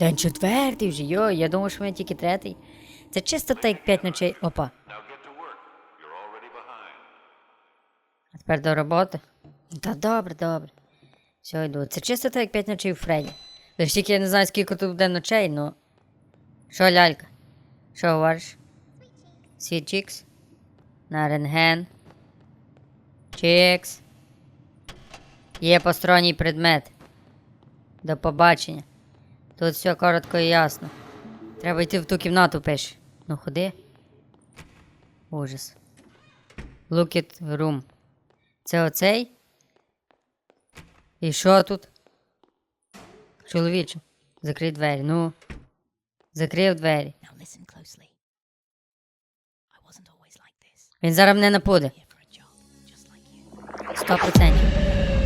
День четвертий вже, йо, я думав, що мене тільки третій. Це чисто так як п'ять ночей. Опа. А тепер до роботи. Та добре, добре. Все, йду. Це чисто так як п'ять ночей у Фредді. Лише тільки я не знаю, скільки тут буде ночей, ну. Що, лялька? Що говориш? Світ чікс? На рентген. Чікс. Є посторонній предмет. До побачення. Тут все коротко і ясно. Треба йти в ту кімнату, пиш. Ну ходи. Ужас. Look at room. Це оцей? І що тут? Чоловіче, закрий двері. Ну. Закрив двері. Він зараз мене напуде. Сто процентів.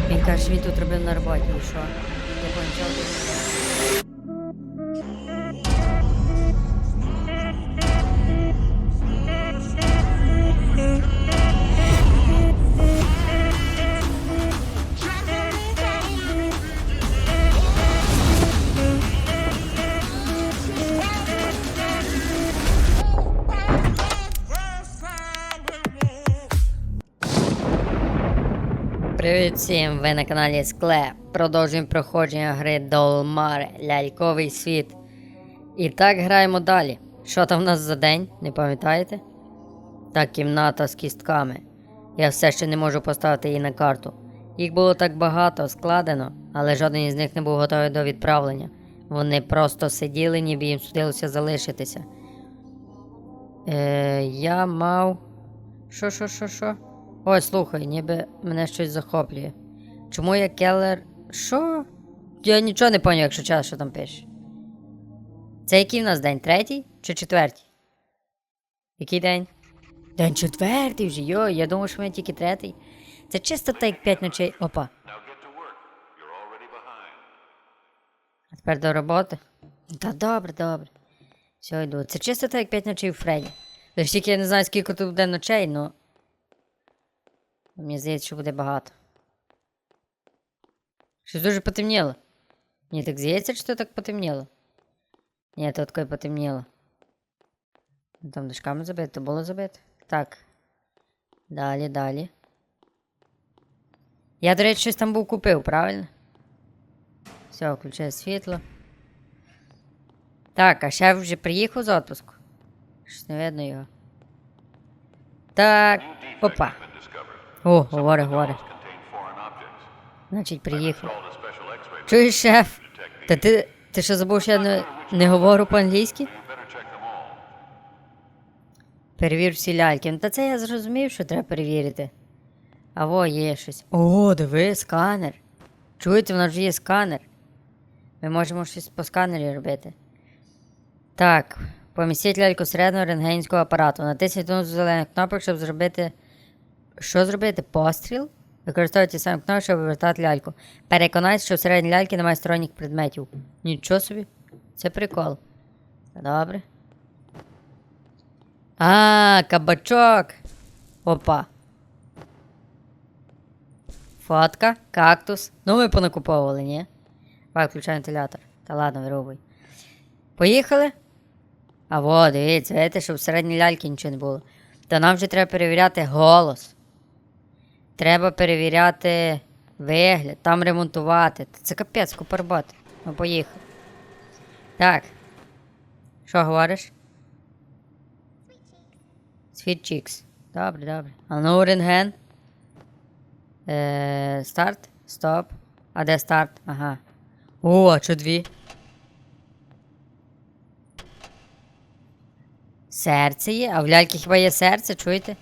Він каже, що він тут робив на роботі. І що? Я помічав Привіт всім! Ви на каналі Склеп. Продовжуємо проходження гри Долмаре, ляльковий світ. І так граємо далі. Що там в нас за день, не пам'ятаєте? Та кімната з кістками. Я все ще не можу поставити її на карту. Їх було так багато складено, але жоден із них не був готовий до відправлення. Вони просто сиділи, ніби їм судилося залишитися. Е, я мав. Що, що, що, що? Ой, слухай, ніби мене щось захоплює. Чому я келер. Що? Я нічого не поняв, якщо час, що там пише. Це який в нас день? Третій чи четвертій? Який день? День четвертий вже, йо, я думав, що в мене тільки третій. Це чисто так як п'ять ночей. Опа. А тепер до роботи. Та добре, добре. Все, йду. Це чисто так як п'ять ночей у Фредді. Лише тільки я не знаю, скільки тут буде ночей, ну. Мені здається, що буде багато. Щось дуже потемніло. Мені так здається, що так потемніло. Ні, тут таке потемніло. Там дошками забито, було забито. Так. Далі, далі. Я, до речі, щось там був купив, правильно? Все, включаю світло. Так, а шеф вже приїхав з отпуску. Щось не видно його. Так. Опа. О, говори, говори. Значить, приїхав. Чуєш, шеф? Та ти. Ти що забув, що я не, не говорю по-англійськи? Перевір всі ляльки. Ну та це я зрозумів, що треба перевірити. А во, є щось. О, диви, сканер. Чуєте, в нас вже є сканер. Ми можемо щось по сканері робити. Так, помістіть ляльку середнього рентгенського апарату. Натисніть одну з зелених кнопок, щоб зробити. Що зробити? Постріл? Використовуйте ті самі кнопки, щоб вивертати ляльку. Переконайтеся, що всередині ляльки немає сторонніх предметів. Нічого собі. Це прикол. Добре. А, кабачок. Опа. Фотка, кактус. Ну, ми понакуповували, ні? Давай, включай вентилятор. Та ладно, вирубуй. Поїхали? А во, дивіться, видите, щоб всередині ляльки нічого не було. То нам вже треба перевіряти голос. Треба перевіряти вигляд, там ремонтувати. Це капець, купа роботи. Ну, поїхали. Так. Що говориш? Sweet Chicks. Добре, добре. А ну рентген. Е, старт. Стоп. А де старт? Ага. О, а що дві? Серце є? А в ляльки хіба є серце, чуєте?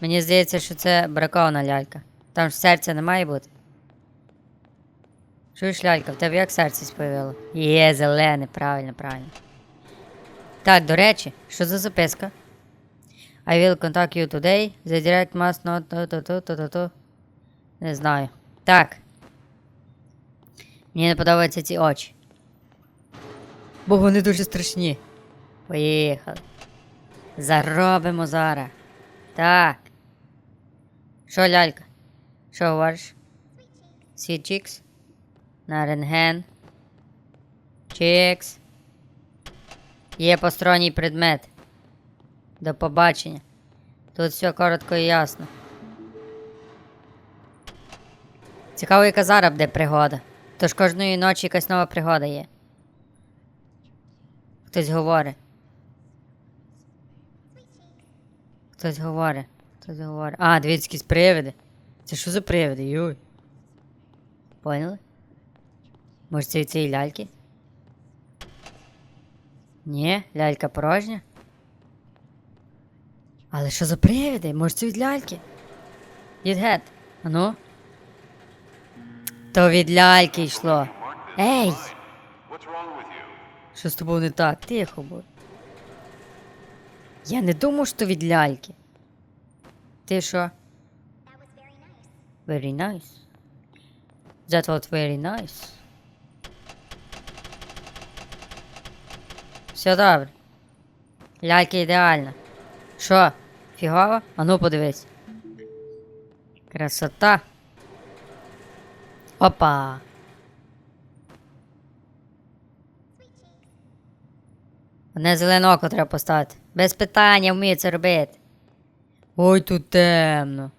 Мені здається, що це бракована лялька. Там ж серця не має бути. Чуєш, лялька, в тебе як серце появило? Є, зелене, правильно, правильно. Так, до речі, що за записка? I will contact you today. The direct must not... то то то то то то Не знаю. Так. Мені не подобаються ці очі. Бо вони дуже страшні. Поїхали. Заробимо зараз. Так. Що, лялька? Що говориш? Світ чікс? На рентген. Чікс. Є посторонній предмет. До побачення. Тут все коротко і ясно. Цікаво, яка зараз буде пригода. Тож кожної ночі якась нова пригода є. Хтось говорить. Хтось говорить. Хтось говорить. А, дивіться, якісь привиди. Це що за привиди, юй? Поняли? Може це від цієї ляльки? Ні, лялька порожня. Але що за привиди? Може це від ляльки? Від гет. А ну? То від ляльки йшло. Ей! Що з тобою не так? Тихо будь. Я не думав, що від ляльки. Ти що? Very nice. That was very nice. Все добре. Лялька ідеальна. Що? Фігово? А ну подивись. Красота. Опа. Одне зелене око треба поставити. Без питання вмію це робити. Ой, тут темно.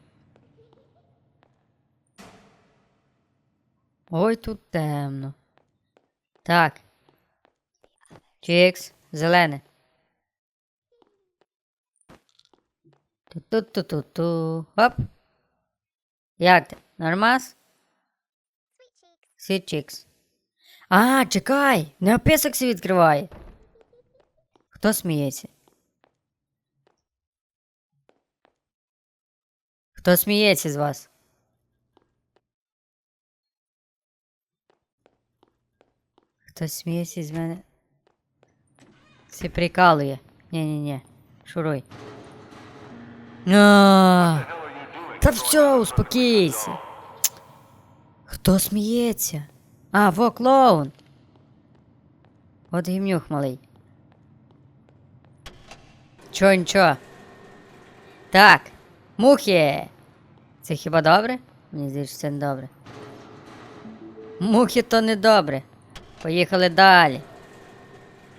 Ой, тут темно. Так. Чікс, зелене. Ту-ту-ту-ту-ту. Хоп. Як ти? Нормас? Світ чікс. А, чекай! Не описок свій відкриває. Хто сміється? Хто сміється з вас? Хтось сміється з мене? Це прикалує. Ні-ні-ні. Шуруй. А, Та все, успокійся. Хто сміється? А, во клоун. От гімнюх малий. Чо, нічого. Так, мухи. Це хіба добре? Мені здається, це не добре. Мухи то не добре. Поїхали далі.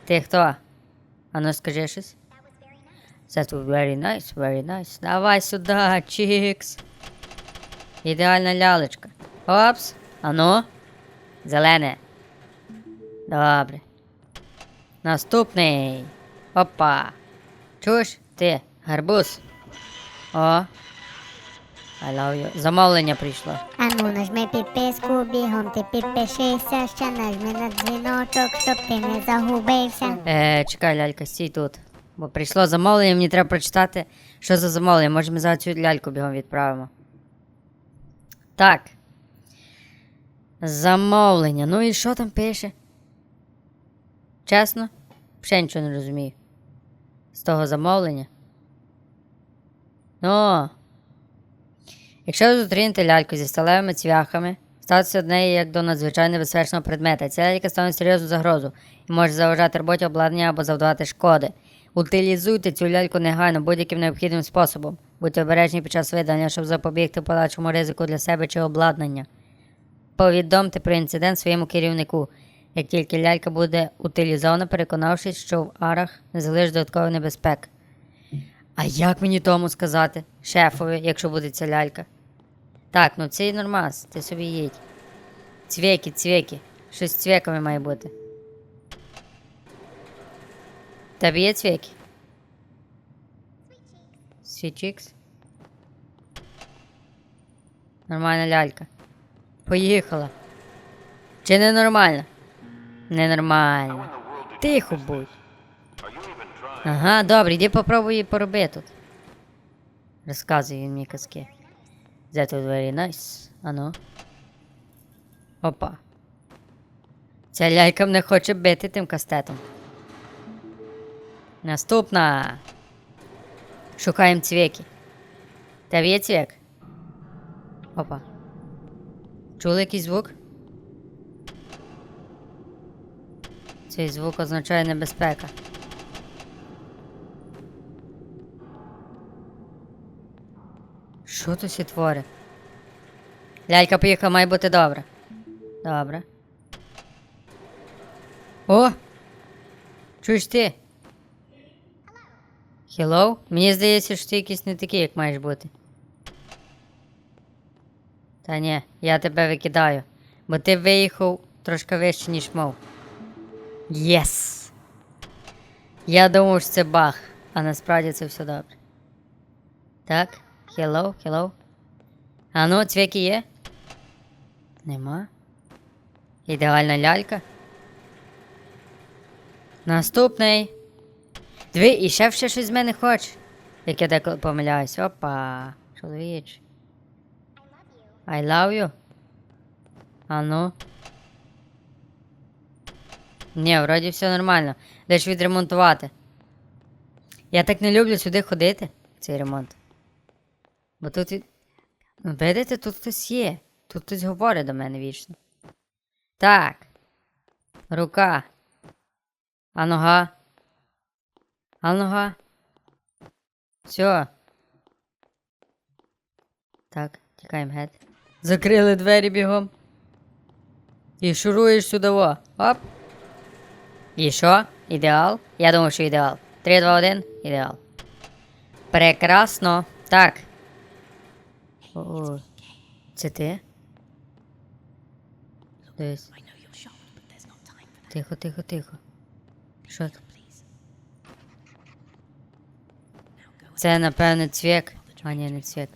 Ти хто? Ану, скажи щось. That was very nice, very nice. Давай сюди, чікс. Ідеальна лялечка. Опс. Ану. Зелене. Добре. Наступний. Опа. Чуєш? Ти, гарбуз. О. I love you. Замовлення прийшло. Ану, нажми підписку, бігом ти підпишися, ще нажми на дзвіночок, щоб ти не загубився. Е, чекай, лялька, стій тут. Бо прийшло замовлення, мені треба прочитати, що за замовлення. Може, ми зараз цю ляльку бігом відправимо. Так. Замовлення. Ну і що там пише? Чесно? Ще нічого не розумію. З того замовлення. Ну. Якщо ви зустрінете ляльку зі сталевими цвяхами, ставтеся до неї як до надзвичайно безпечного предмета. Ця лялька стане серйозну загрозу і може заважати роботі обладнання або завдавати шкоди. Утилізуйте цю ляльку негайно будь-яким необхідним способом. Будьте обережні під час видання, щоб запобігти подальшому ризику для себе чи обладнання. Повідомте про інцидент своєму керівнику. Як тільки лялька буде утилізована, переконавшись, що в арах не залишить додаткових небезпек. А як мені тому сказати, шефові, якщо буде ця лялька? Так, ну це і нормас, ти собі їдь. Цвєки, цвєки. Щось з цвєками має бути. Тебе є цвєки? Свічікс? Нормальна лялька. Поїхала. Чи не нормально? Ненормально. Тихо будь. Ага, добре, йди попробуй її пороби тут. Розказує він мені казки. That was very nice. Ану. Опа. Ця лялька мене хоче бити тим кастетом. Наступна. Шукаємо цвіки. Тебе є цвік? Опа. Чули якийсь звук? Цей звук означає небезпека. Що то сі творить? Лялька поїхала, має бути добре. Добре. О! Чуєш ти? Hello? Мені здається, що ти якийсь не такий, як маєш бути. Та ні, я тебе викидаю, бо ти виїхав трошки вище, ніж мов. Єс! Я думав, що це баг, а насправді це все добре. Так, hello, hello. А ну, цвяки є? Нема. Ідеальна лялька. Наступний. Диви, і шеф ще щось з мене хоче. Як я деколи помиляюсь. Опа, чоловіч. I love you. А ну. Ні, вроді все нормально. Де ж відремонтувати. Я так не люблю сюди ходити, цей ремонт. Бо тут. Ну, видите, тут хтось є. Тут хтось говорить до мене вічно. Так. Рука. А нога. А нога. Все. Так, тікаємо геть. Закрили двері бігом. І шуруєш сюди. Оп. І що? Ідеал? Я думаю, що ідеал. 3, 2, 1. Ідеал. Прекрасно. Так. О, це ти? Дивись. I know you're shocked, but there's not time for that. Тихо, тихо, тихо. Що це? Це, напевне, цвік. А, ні, не цвік.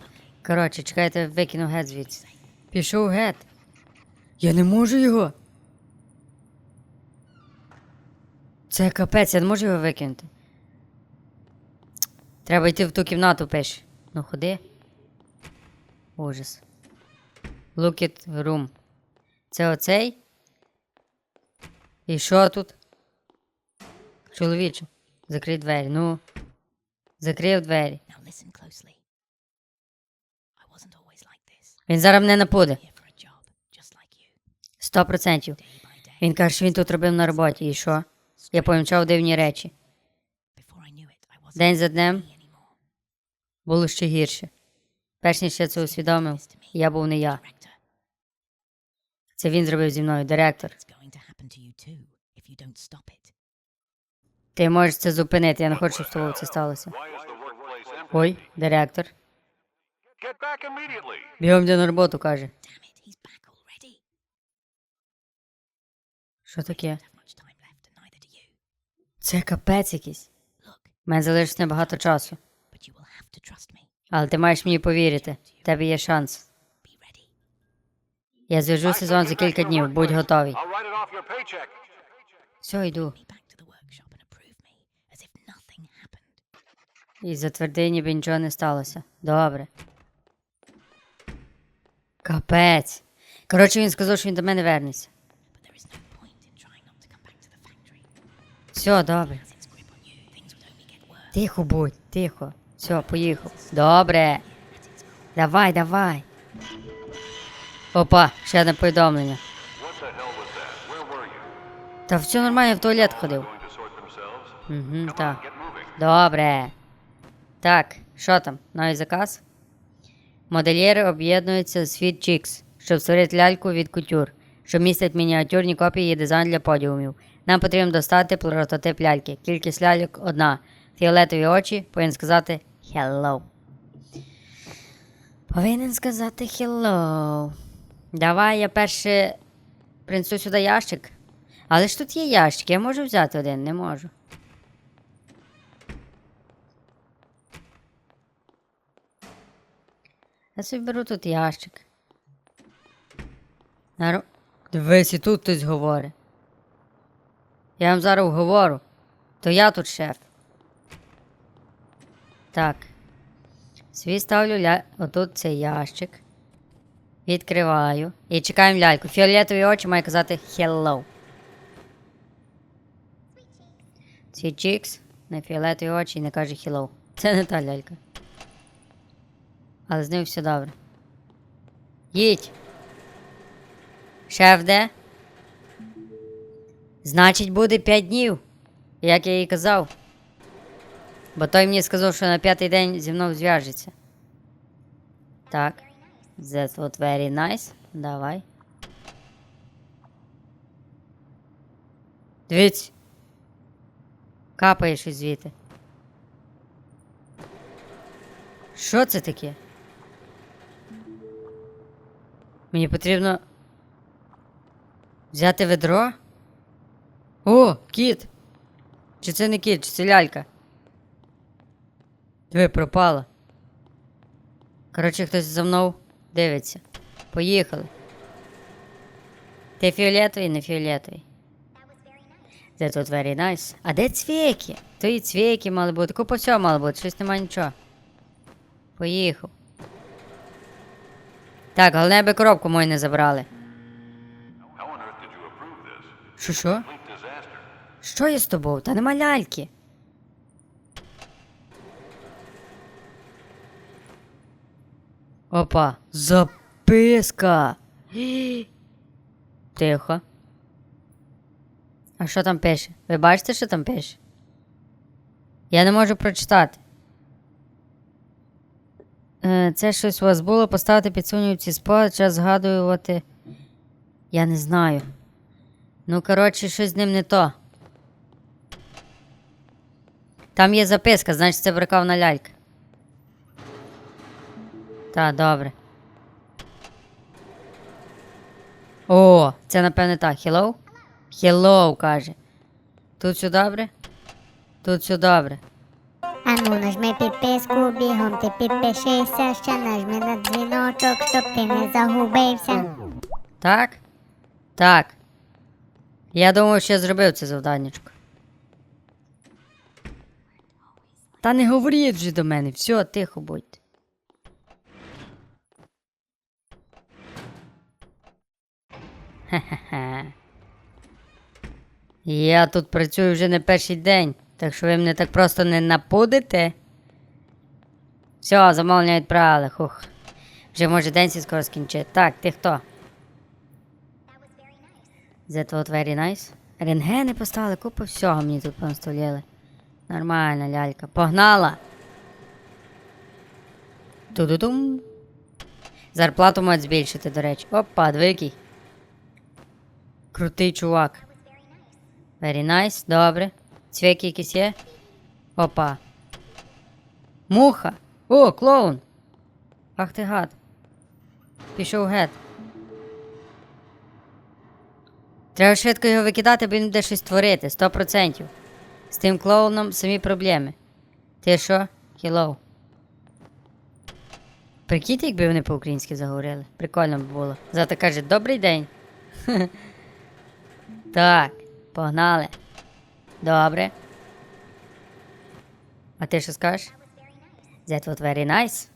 Коротше, чекайте, викину гет звідси. Пішов гет. Я не можу його. Це капець, я не можу його викинути. Треба йти в ту кімнату, пиш. Ну, ходи. Ужас. Look at room. Це оцей? І що тут? Чоловіче, закрий двері, ну. Закрив двері. Він зараз мене напуде. Сто процентів. Він каже, що він тут робив на роботі. І що? Я помічав дивні речі. День за днем було ще гірше. Перш ніж я це усвідомив, я був не я. Це він зробив зі мною, директор. Ти можеш це зупинити, я не хочу, щоб з тобою це сталося. Ой, директор. Бігом йде на роботу, каже. Що таке? Це капець якийсь. У мене залишиться небагато часу. Але ти маєш мені повірити. В тебе є шанс. Я зв'яжуся з вами за кілька днів, будь готовий. I'll write it off your paycheck. Все, йду. І затверди, ніби нічого не сталося. Добре. Капець. Коротше, він сказав, що він до мене вернеться. Все, добре. Тихо будь, тихо. Все, поїхав. Добре. Давай, давай. Опа, ще одне повідомлення. Та все нормально, я в туалет ходив. Угу, так. Добре. Так, що там? Новий заказ? Модельєри об'єднуються з Fit Chicks, щоб створити ляльку від кутюр, що містить мініатюрні копії і дизайн для подіумів. Нам потрібно достати прототип ляльки. Кількість ляльок одна. Фіолетові очі повинен сказати hello. Повинен сказати hello. Давай я перше принесу сюди ящик. Але ж тут є ящик, я можу взяти один, не можу. Я собі беру тут ящик. Нару... Дивись, і тут хтось говорить. Я вам зараз говорю. То я тут шеф. Так. Свій ставлю ля... отут цей ящик. Відкриваю. І чекаємо ляльку. Фіолетові очі має казати hello. Ці чікс на фіолетові очі і не каже hello. Це не та лялька. Але з ним все добре. Їдь. Шеф де? Значить, буде 5 днів, як я їй казав. Бо той мені сказав, що на п'ятий день зі мною зв'яжеться. Так. That's what very nice. Давай. Дивіться. Капає щось звідти. Що це таке? Мені потрібно взяти ведро? О, кіт! Чи це не кіт, чи це лялька? Диви, пропала. Коротше, хтось за мною дивиться. Поїхали. Ти фіолетовий, не фіолетовий. Це тут very nice. А де цвіки? То і цвіки мали бути, купа всього мало бути, щось нема нічого. Поїхав. Так, головне, аби коробку мою не забрали. Що що? Що є з тобою? Та нема ляльки. Опа, записка. Тихо. А що там пише? Ви бачите, що там пише? Я не можу прочитати. Е, Це щось у вас було поставити під сумнів ці спогади, час згадувати. Я не знаю. Ну, коротше, щось з ним не то. Там є записка, значить це бракованна лялька. Та, добре. О, це напевне так. Hello? Hello, каже. Тут все добре? Тут все добре. Ану, нажми підписку, бігом ти підпишися, ще нажми на дзвіночок, щоб ти не загубився. Так? Так. Я думав, що я зробив це завданнячко. Та не говоріть вже до мене, все, тихо будьте. Хе-хе-хе. Я тут працюю вже не перший день, так що ви мене так просто не напудите. Все, замовлення відправили, хух. Вже може день сі скоро скінчить. Так, ти хто? That was very nice. Рентгени поставили, купу всього мені тут понаставляли. Нормальна лялька. Погнала! Ту-ду-дум. Зарплату мають збільшити, до речі. Опа, двикий. Крутий чувак. Very nice, добре. Цвіки якісь є? Опа. Муха. О, клоун. Ах ти гад. Пішов гет. Треба швидко його викидати, бо він буде щось творити, 100%. З тим клоуном самі проблеми. Ти що? Хілоу. Прикиньте, якби вони по-українськи заговорили. Прикольно б було. Зато каже, добрий день. так, погнали. Добре. А ти що скажеш? That was very nice.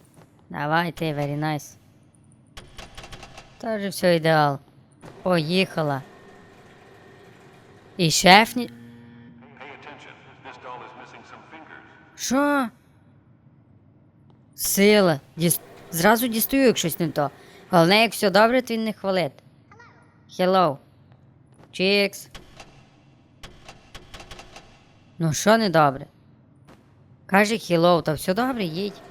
Давай ти, very nice. Тоже все ідеал. Поїхала. І шеф ні... Що? Сила. Діс... Зразу дістаю, як щось не то. Головне, як все добре, то він не хвалить. Hello. Чікс. Ну що не добре? Каже hello, то все добре, їдь.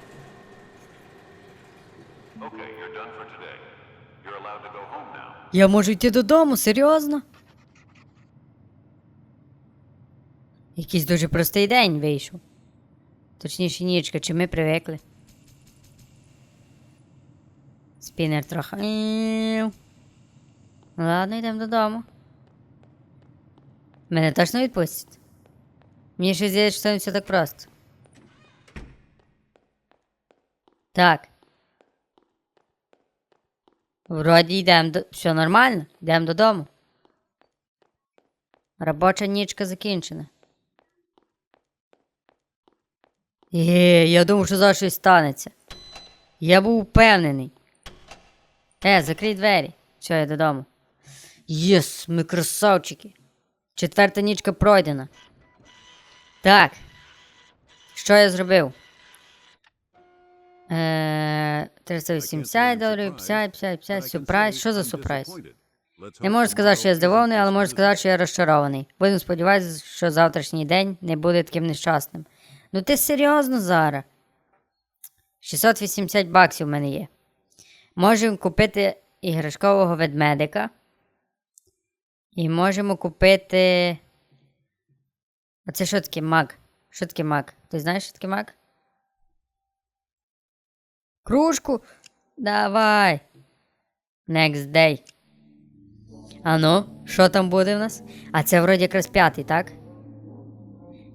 Я можу йти додому, серйозно? Якийсь дуже простий день вийшов. Точніше, нічка, чи ми привикли. Спінер трохи. Ладно, йдемо додому. Мене точно відпустять? Мені ще здається, що не все так просто. Так. Вроді йдемо до. Все нормально, йдемо додому. Робоча нічка закінчена. Є, я думав, що зараз щось станеться. Я був впевнений. Е, закрий двері. Все, я додому. Єс, ми красавчики. Четверта нічка пройдена. Так. Що я зробив? Е, 380 доларів, 50, 50, 50, сюрприз. Що за сюрприз? Не можу сказати, що я здивований, але можу сказати, що я розчарований. Будемо сподіватися, що завтрашній день не буде таким нещасним. Ну ти серйозно зараз? 680 баксів в мене є. Можемо купити іграшкового ведмедика. І можемо купити А це що таке мак? Що таке мак? Ти знаєш, що таке мак? Кружку? Давай. Next day. А ну, що там буде в нас? А це вроді якраз п'ятий, так?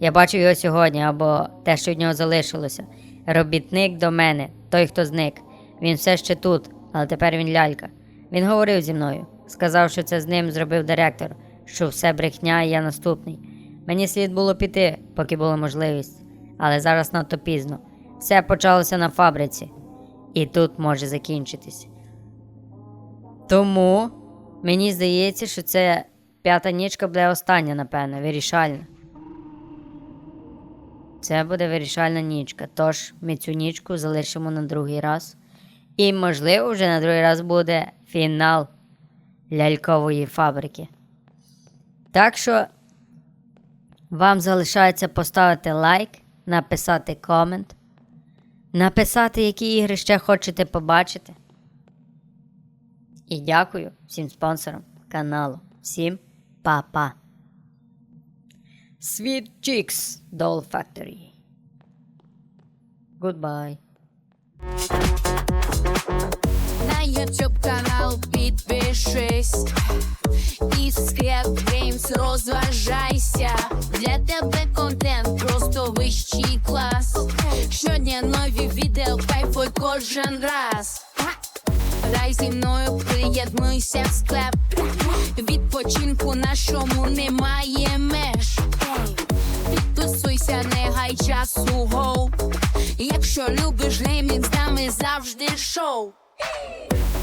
Я бачив його сьогодні, або те, що від нього залишилося. Робітник до мене, той, хто зник. Він все ще тут, але тепер він лялька. Він говорив зі мною, сказав, що це з ним зробив директор, що все брехня і я наступний. Мені слід було піти, поки була можливість, але зараз надто пізно. Все почалося на фабриці, і тут може закінчитись. Тому мені здається, що це п'ята нічка буде остання, напевно, вирішальна. Це буде вирішальна нічка, тож ми цю нічку залишимо на другий раз. І, можливо, вже на другий раз буде фінал лялькової фабрики. Так що вам залишається поставити лайк, написати комент, написати, які ігри ще хочете побачити. І дякую всім спонсорам каналу. Всім па-па. Sweet Chicks Doll Factory. Goodbye. На YouTube канал підпишись і Scrap Games розважайся. Для тебе контент просто вищий клас. Щодня нові відео, кайфуй кожен раз. Грай зі мною, приєднуйся в склеп. Відпочинку нашому немає меж. Підписуйся, не гай часу гоу. Якщо любиш геймінг, з нами завжди шоу. Hey!